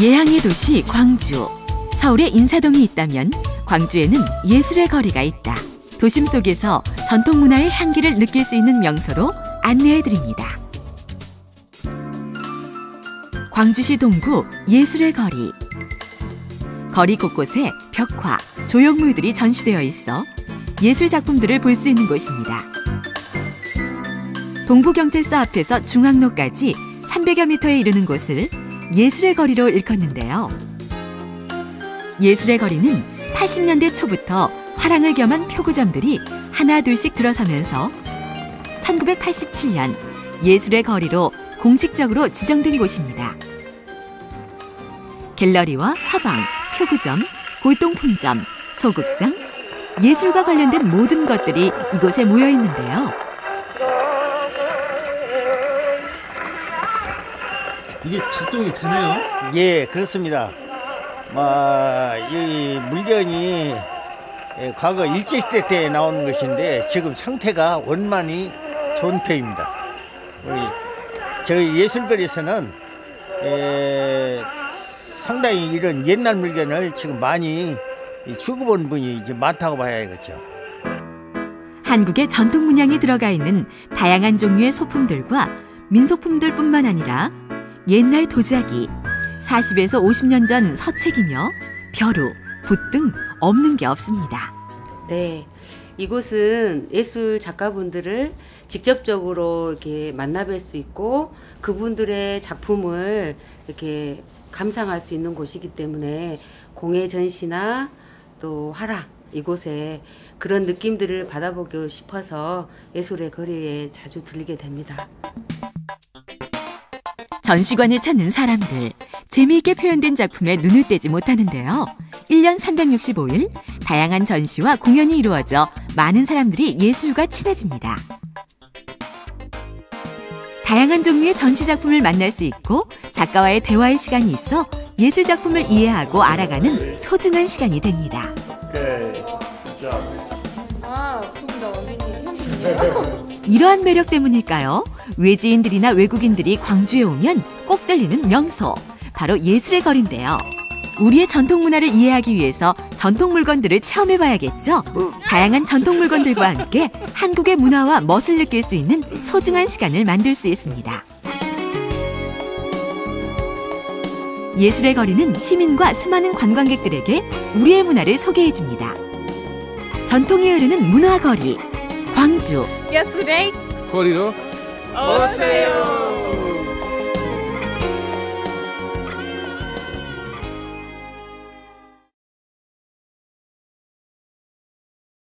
예향의 도시 광주. 서울에 인사동이 있다면 광주에는 예술의 거리가 있다. 도심 속에서 전통 문화의 향기를 느낄 수 있는 명소로 안내해 드립니다. 광주시 동구 예술의 거리. 거리 곳곳에 벽화, 조형물들이 전시되어 있어 예술 작품들을 볼 수 있는 곳입니다. 동부경찰서 앞에서 중앙로까지 300여 미터에 이르는 곳을 예술의 거리로 일컫는데요. 예술의 거리는 80년대 초부터 화랑을 겸한 표구점들이 하나 둘씩 들어서면서 1987년 예술의 거리로 공식적으로 지정된 곳입니다. 갤러리와 화방, 표구점, 골동품점, 소극장, 예술과 관련된 모든 것들이 이곳에 모여 있는데요. 이게 작동이 되네요. 예, 그렇습니다. 뭐, 이 물건이 예, 과거 일제시대 때 나오는 것인데 지금 상태가 원만히 좋은 편입니다. 우리 저희 예술거리에서는 에, 상당히 이런 옛날 물건을 지금 많이 주고본 분이 이제 많다고 봐야겠죠. 한국의 전통 문양이 들어가 있는 다양한 종류의 소품들과 민소품들뿐만 아니라 옛날 도자기, 40에서 50년 전 서책이며 벼루, 붓 등 없는 게 없습니다. 네. 이곳은 예술 작가분들을 직접적으로 이렇게 만나뵐 수 있고 그분들의 작품을 이렇게 감상할 수 있는 곳이기 때문에 공예 전시나 또 화랑 이곳에 그런 느낌들을 받아보고 싶어서 예술의 거리에 자주 들리게 됩니다. 전시관을 찾는 사람들, 재미있게 표현된 작품에 눈을 떼지 못하는데요. 1년 365일 다양한 전시와 공연이 이루어져 많은 사람들이 예술과 친해집니다. 다양한 종류의 전시 작품을 만날 수 있고 작가와의 대화의 시간이 있어 예술 작품을 이해하고 알아가는 소중한 시간이 됩니다. 아? 이러한 매력 때문일까요? 외지인들이나 외국인들이 광주에 오면 꼭 들리는 명소, 바로 예술의 거리인데요. 우리의 전통 문화를 이해하기 위해서 전통 물건들을 체험해 봐야겠죠? 다양한 전통 물건들과 함께 한국의 문화와 멋을 느낄 수 있는 소중한 시간을 만들 수 있습니다. 예술의 거리는 시민과 수많은 관광객들에게 우리의 문화를 소개해 줍니다. 전통이 흐르는 문화 거리, 광주. 예술의 거리로 오세요.